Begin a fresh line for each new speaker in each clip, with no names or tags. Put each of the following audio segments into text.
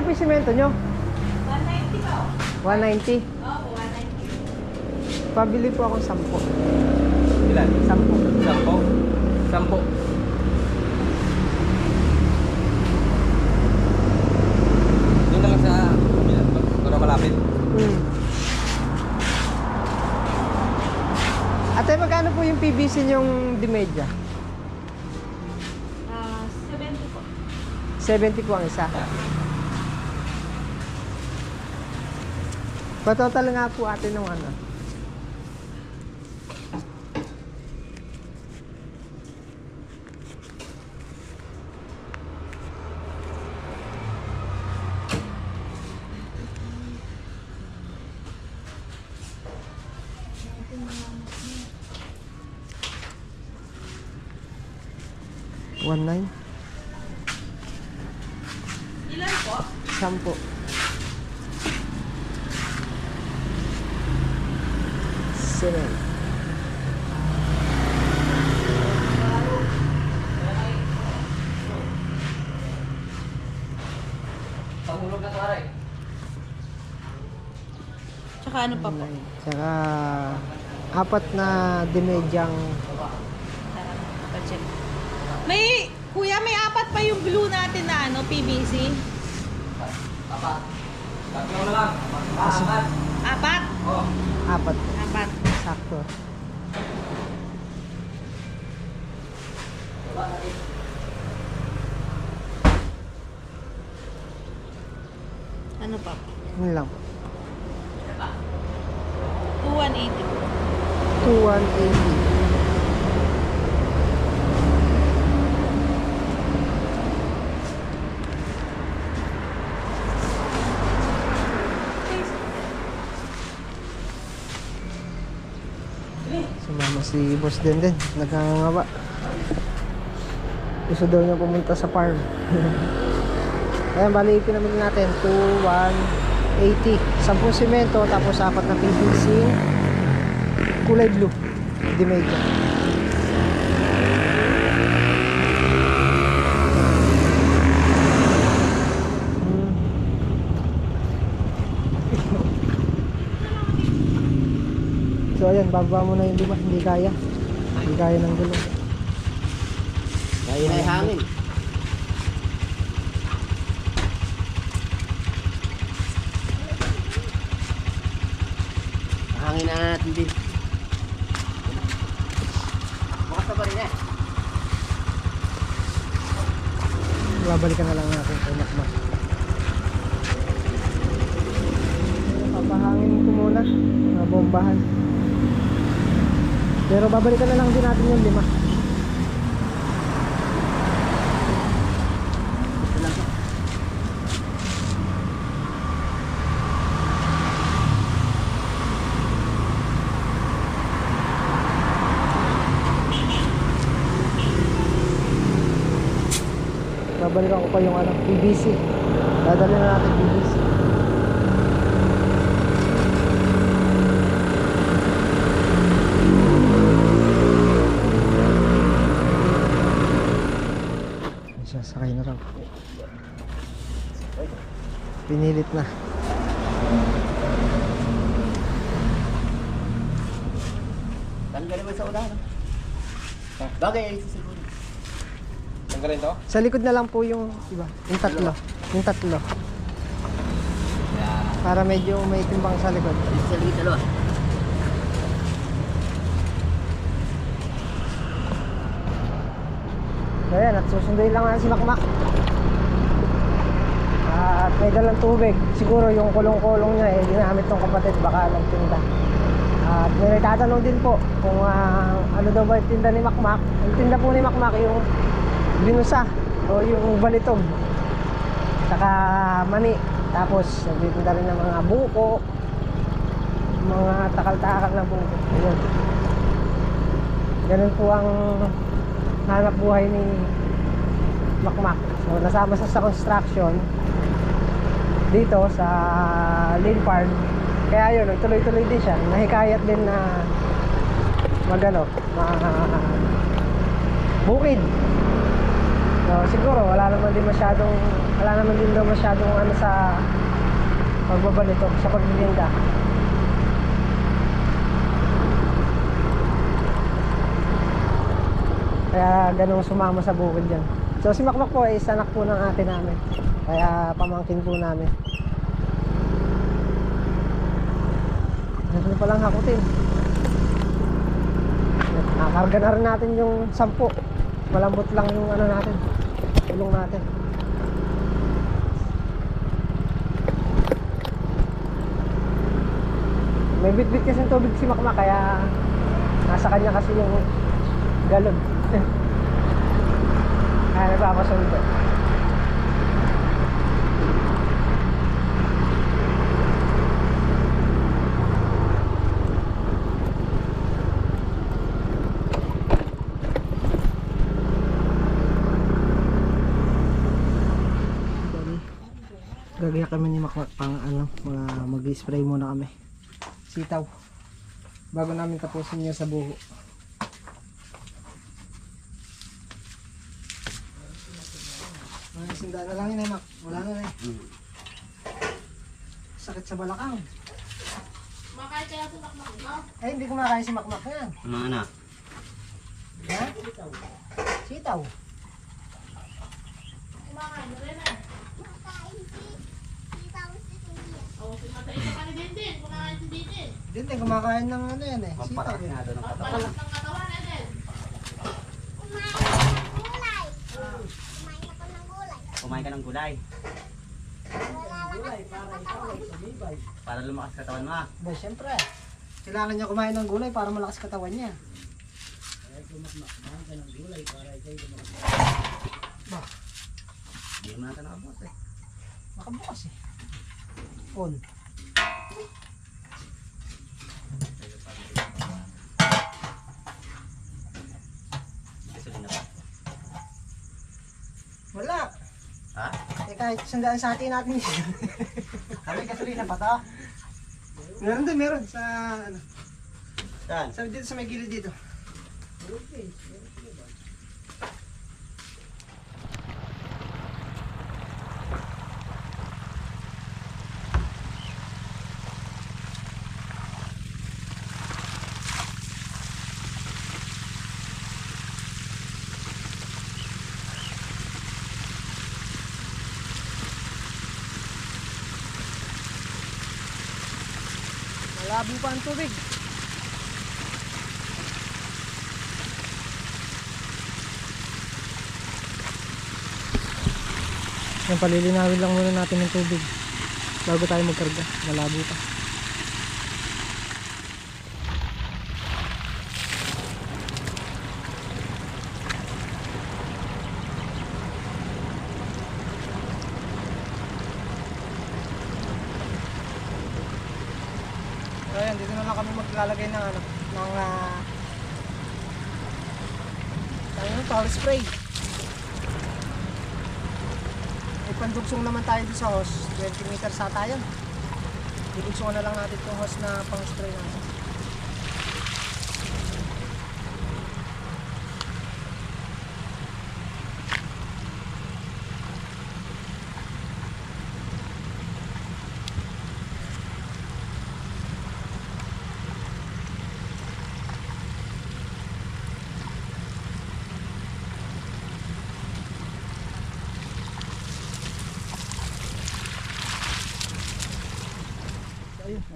Magkano po yung simento nyo?
190 po.
190?
Opo, 190.
Pabili po akong 10.
Ilan?
10.
Sampo? Sampo. Doon na lang sa kabilang para malapit.
Hmm. Ate, magkano po yung PVC nyong Dimedya?
Ah, 70 po.
70 po ang isa. Patotal nga po ate ng ano. One nine?
Ilan po?
Sampo. Seven.
Pangulog na taray.
Tsaka ano pa po?
Saka apat na dimedyang
Pacheck. May, kuya, may apat pa yung glue natin na ano, PVC.
Apat. Tatlo na lang. Apat.
Apat?
Oh.
apat po.
Apat.
Sakto.
Ano pa?
Yun lang po.
2180 po.
2180. Sumama si Boss Denden. Nagkangaba. Gusto daw niya pumunta sa farm. Ayan, bali pinamili natin. 2, 1, 80. 10 simento, tapos apat na PVC. Kulay blue. Di medyo. So ayan, bababa mo na yung lima. Hindi kaya. Hindi kaya ng gulong.
Kaya na hangin. Hangin na natin din. Bukas na ba rin eh?
Babalikan na lang natin kay Makmak. Papahangin ko muna. Mga bombahan. Pero babalikan na lang din natin yung lima. Babalikan ko pa yung ano, PVC. Dadali na natin PVC. Siya, sakay na raw. Pinilit na.
Tanggalin mo sa unahan. Bagay ay siguro. Tanggalin to?
Sa likod na lang po yung iba. Yung tatlo. Yung tatlo.
Yeah.
Para medyo may timbang sa likod.
Sa ligit dalawa.
Ayan, at susunduin lang natin si Makmak. At may dalang tubig. Siguro yung kulong-kulong niya eh, ginamit ng kapatid, baka nagtinda. At may tatanong din po kung ah, ano daw ba yung tinda ni Makmak. Yung tinda po ni Makmak yung binusa o yung balitog. Saka mani. Tapos nagtitinda rin ng mga buko, mga takal-takal na buko. Ayun. Ganun po ang hanap buhay ni Makmak. So nasama sa construction dito sa Lane Park. Kaya yun, nagtuloy-tuloy din siya. Nahikayat din na magano, ma bukid. So siguro wala naman din masyadong wala naman din daw masyadong ano sa pagbabalito sa pagbilinda. Kaya ganun sumama sa bukid yan. So si Makmak po ay isa anak po ng ate namin. Kaya pamangkin po namin. Ganun pa lang hakutin. Nakakarga na rin natin yung sampu. Malambot lang yung ano natin. Tulong natin. May bit-bit kasi tubig si Makmak kaya nasa kanya kasi yung galon. kaya nagpapasundo. Gagaya kami ni Makmak pang ano, mga mag-spray muna kami. Sitaw. Bago namin tapusin niya sa buho. Mga sanda na lang yun eh, Mak. Wala na eh. Sakit sa balakang.
Makain kaya sa makmak mo?
Eh, hindi kumakain si Makmak yan.
Ano na?
Ha? Sitaw.
Kumakain na rin ah. Oo, si Matay ka pa ni Dindin. Kumakain si Dindin.
Din din, kumakain ng ano yan eh. Sitaw.
Pampatak na doon ang katawan.
Papalas ng katawan na din.
Kumain ka ng gulay. Para lumakas katawan mo. ah.
Ba, syempre. Kailangan niya kumain ng gulay para malakas katawan niya. Ba,
Hindi mo natin nakabot eh.
nakabukas eh. On. Wala.
Ha?
Eh kahit sandaan sa atin natin yun.
Kami gasolina pa to.
meron din, meron. Sa ano.
Saan?
Sa dito sa may gilid dito. Malabo pa ang tubig. Yan, palilinawin lang muna natin ng tubig bago tayo magkarga. Malabo pa. So ayan, dito na lang kami maglalagay ng ano, ng uh, ano, power spray. May pandugsong naman tayo dito sa hose. 20 meters sa tayo. Dudugsungan na lang natin itong hose na pang spray natin.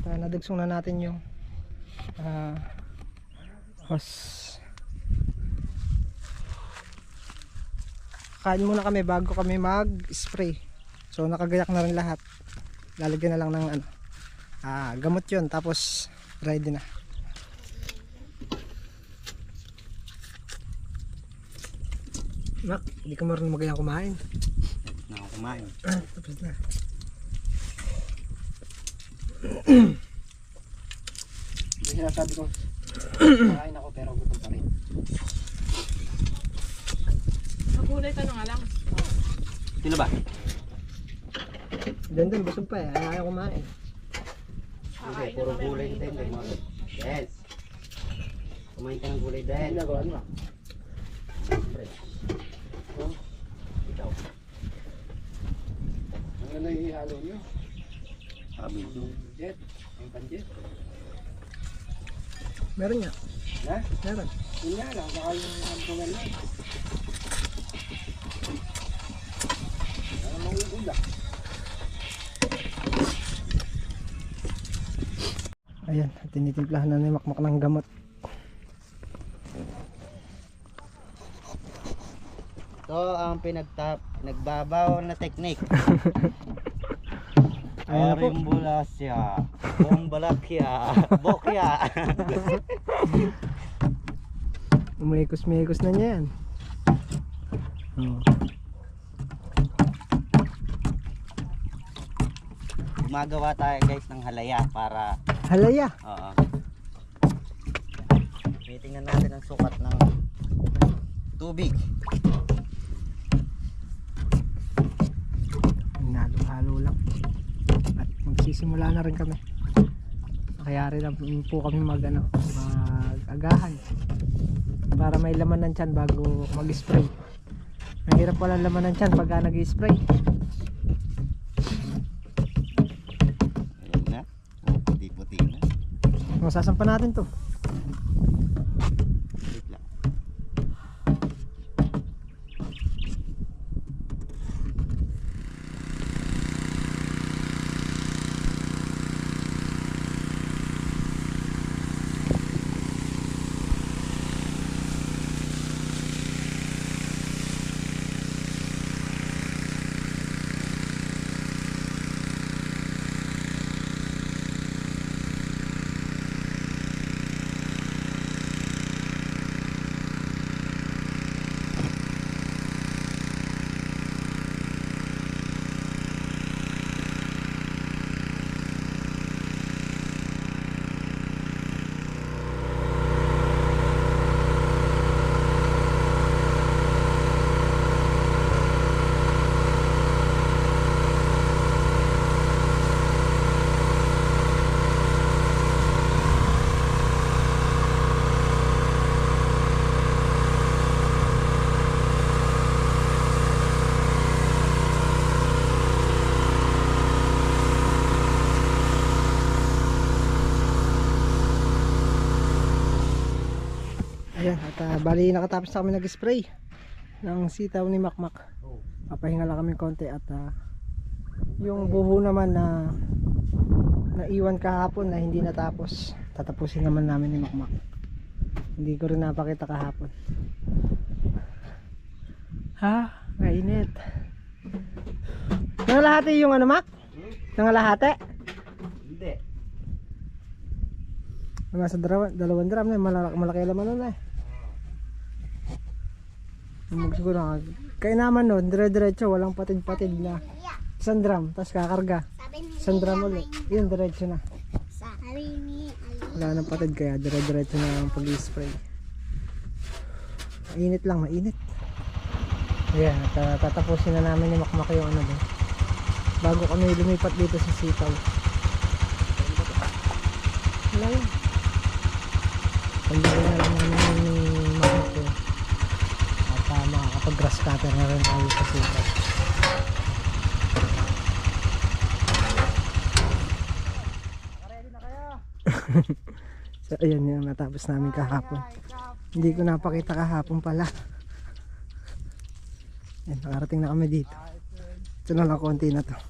So, uh, nadugsong na natin yung ah, hose. Kain muna kami bago kami mag-spray. So nakagayak na rin lahat. Lalagyan na lang ng ano, ah, gamot yun tapos ready na. Mak, hindi ka marunong magayang kumain.
Na ako kumain.
Ah, tapos na. Hindi sinasabi ko, kakain ako pero gutom pa rin.
gulay ka na nga lang.
Sino ba?
Doon, busog pa eh. Ayaw kumain.
Hindi, puro gulay din. Yes. Kumain ka ng gulay din.
Nagawa mo.
Fresh. Oh, ikaw.
Ano na ihalo nyo?
Sabi.
Jet? Yung panjet?
Meron nga.
Ha?
Meron.
Yun nga lang, baka yung kampungan lang. Ano mauula?
Ayan, tinitimplahan na ni Makmak ng gamot.
Ito ang pinagtap, nagbabaw na teknik.
Ayan na po.
Arimbulasya, Bombalakya, Bokya.
Umikos-mikos na niya yan. Oh.
Gumagawa tayo guys ng halaya para
Halaya.
Oo. Titingnan natin ang sukat ng tubig.
Halo-halo lang. At magsisimula na rin kami. Kaya rin po kami mag, ano, mag-agahan. Para may laman ng tiyan bago mag-spray. Mahirap pala laman ng tiyan pagka nag-spray.
Ayan na. Oh, puti-puti na.
Masasampa natin to. Ayan, at ah, bali nakatapos na kami nag-spray ng sitaw ni Makmak. Papahinga lang kami konti at ah, yung buho naman na naiwan kahapon na hindi natapos. Tatapusin naman namin ni Makmak. Hindi ko rin napakita kahapon. Ha? Mainit. Nangalahati yung ano, Mak? Nangalahati?
Hindi.
Nasa dalawa, dalawang drum na, malaki, malaki laman nun eh. Mag siguro nga. Kaya naman nun, dire-diretso, walang patid-patid na. Isang drum, tapos kakarga. Isang drum ulit. Yun, diretso na. Wala nang patid, kaya dire-diretso na ang pag-spray. Mainit lang, mainit. Ayan, uh, tatapusin na namin ni Makmak yung ano doon. Bago kami lumipat dito sa sitaw. Wala yun. Pagdating na lang namin ni Makmak yun. At uh, makakapag-grass cutter na rin tayo sa sitaw. so ayan yung natapos namin kahapon. Hindi ko napakita kahapon pala. Ayan, nakarating na kami dito. Ito na lang konti na to.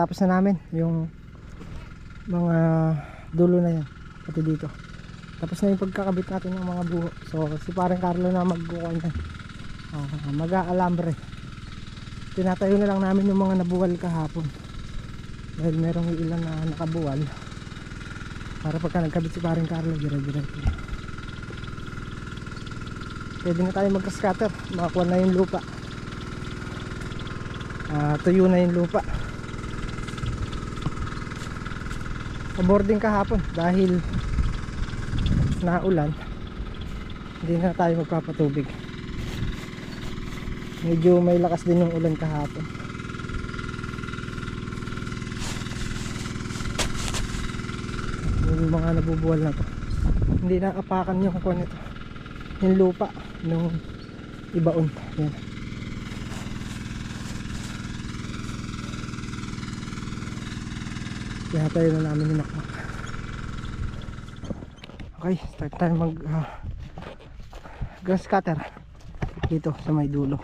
Natapos na namin yung mga dulo na yan pati dito. Tapos na yung pagkakabit natin ng mga buho. So si parang Carlo na magkukuha niyan. Uh, mag-aalambre. Tinatayo na lang namin yung mga nabuwal kahapon. Dahil merong ilan na nakabuwal. Para pagka nagkabit si parang Carlo dire-diretso. Pwede na tayo mag-scatter makakuha na yung lupa. Ah, tuyo na yung lupa boarding kahapon dahil naulan. Hindi na tayo magpapatubig. Medyo may lakas din yung ulan kahapon. Yung mga nabubuwal na to. Hindi na apakan yung kukuha nito. Yung lupa nung ibaon. Yan kaya tayo na namin yung makmak okay start tayo mag uh, grass cutter dito sa may dulo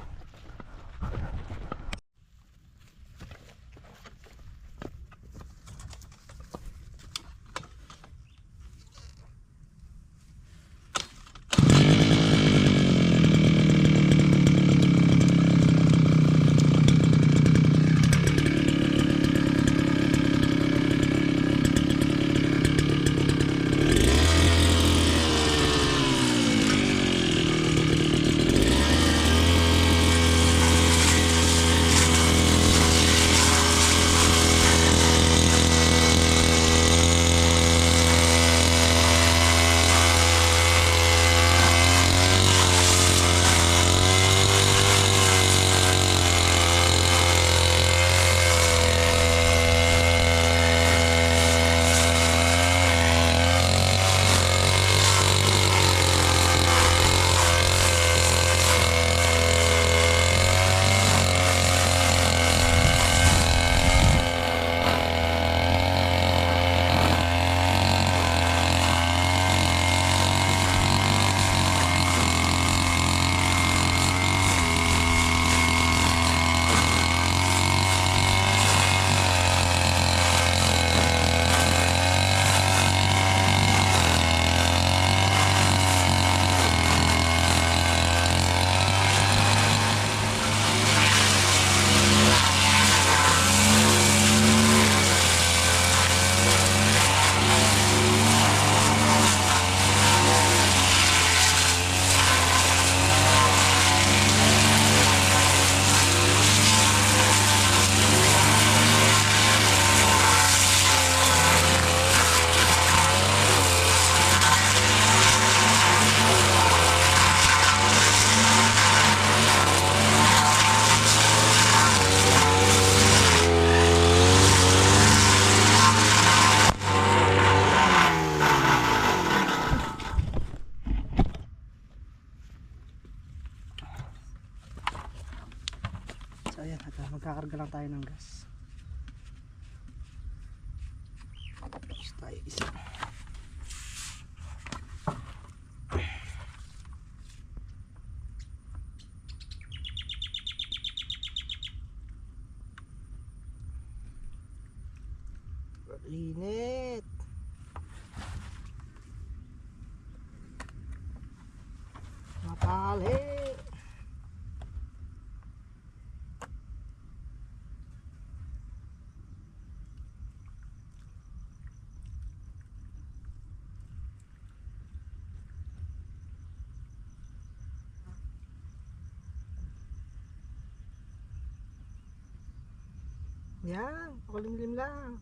Yan, pakulimlim lang.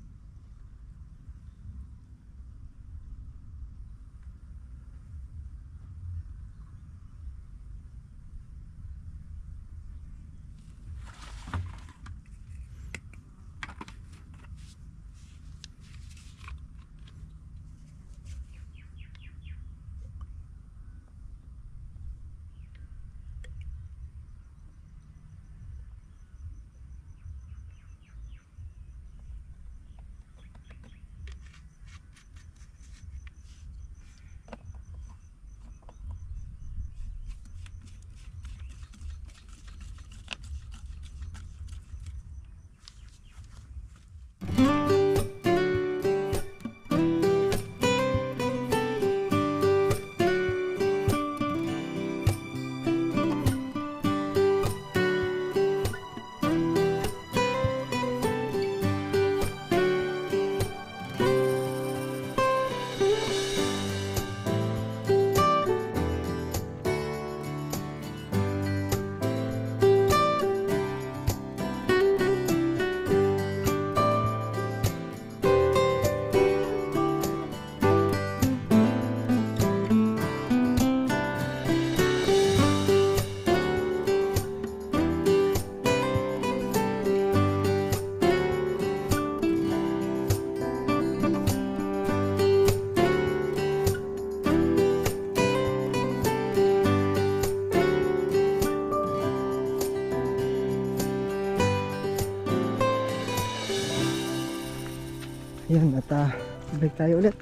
Break tayo ulit.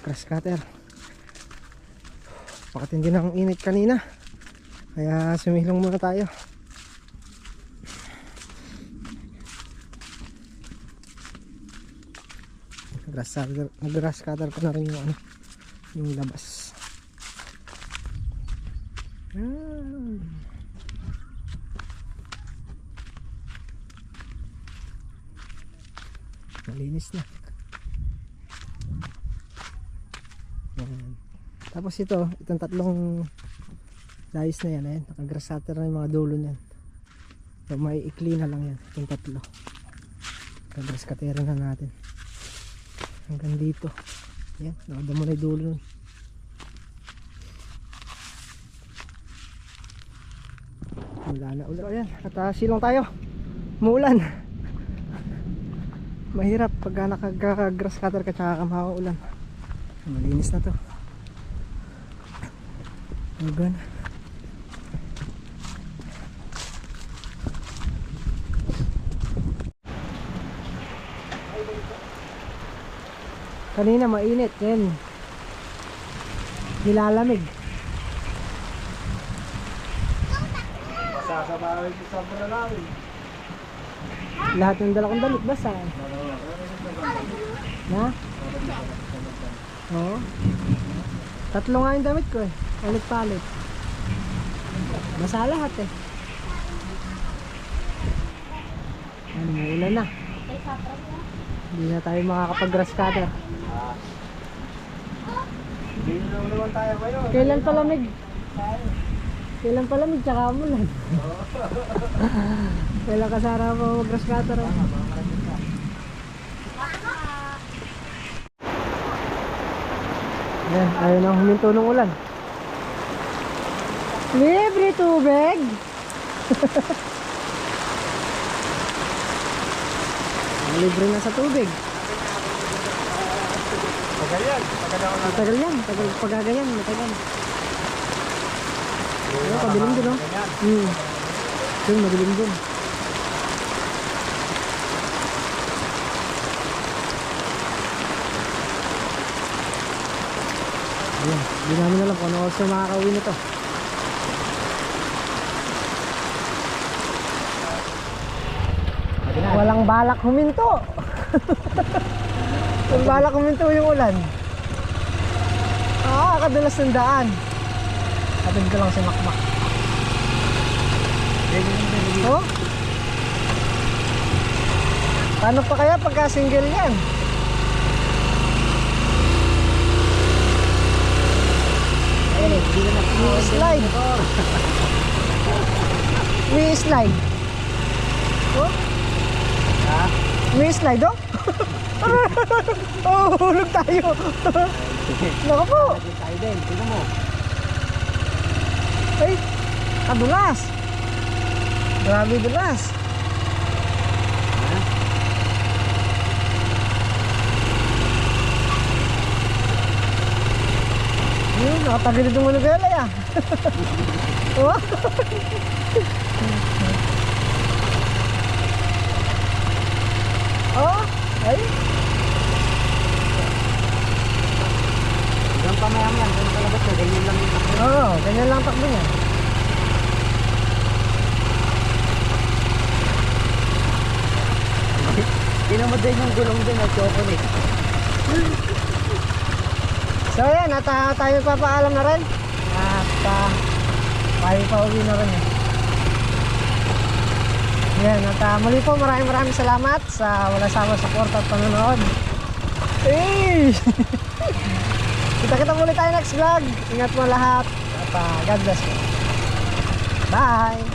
Grass cutter. Pakatindi ng init kanina. Kaya sumilong muna tayo. Grass cutter, grass cutter ko na rin yung ano, yung labas. Yan. Malinis na. Yan. Tapos ito, itong tatlong layis na yan, ayan, nakagrass cutter na yung mga dulo niyan. So, may ikli na lang yan, itong tatlo. Nakagrass cutter na natin. Hanggang dito. Yan, nakadamo na yung dulo nun. Wala na ulan. Ayan, at uh, silong tayo. Muulan. Mahirap pagka nakagrass cutter ka tsaka kamaulan. Malinis na to. Ugan. Kanina mainit, yan. Nilalamig.
Masasabawin sa sabra namin.
Lahat ng dala kong damit basa. Na? Oo. Tatlo nga yung damit ko eh. Palit-palit. Basa lahat eh. Ano, ulan na. Hindi na tayo makakapag-grass cutter. Kailan palamig? Kailan palamig tsaka umulan? Kailan kasara mo mag-grass cutter? oh? Yan, ayaw nang huminto ng ulan. Libre tubig! Libre na sa tubig.
Ko na.
Matagal yan, matagal pagagayan, matagal. Ano, padilim din, no? Hmm. Yun, madilim din. Ayan, hindi namin alam kung ano oras makakauwi nito. Walang balak huminto. Walang balak huminto yung ulan. Ah, kadulas ng daan. Atid ko lang si Makmak. Oh? Paano pa kaya pagka single yan? Ay, may slide. May slide. Oh? May slide, oh? oh, hulog tayo. Naku po.
Tayo din, tingnan mo.
Ay, kadulas. Grabe dulas. Yun, nakatagilid yung manubela ya. Oh. ay.
Hanggang pamayam yan, kung nakalabas ko, ganyan lang yung takbo.
Oo, ganyan lang takbo niya.
Mo din yung gulong din at chocolate.
So yan, at ah, tayo papaalam na rin. At uh, tayo pa uwi na rin. eh. Yan, at ah, muli po maraming maraming salamat sa wala sama support at panonood. Hey! Kita-kita muli tayo next vlog. Ingat mo lahat. At ah, God bless you. Bye!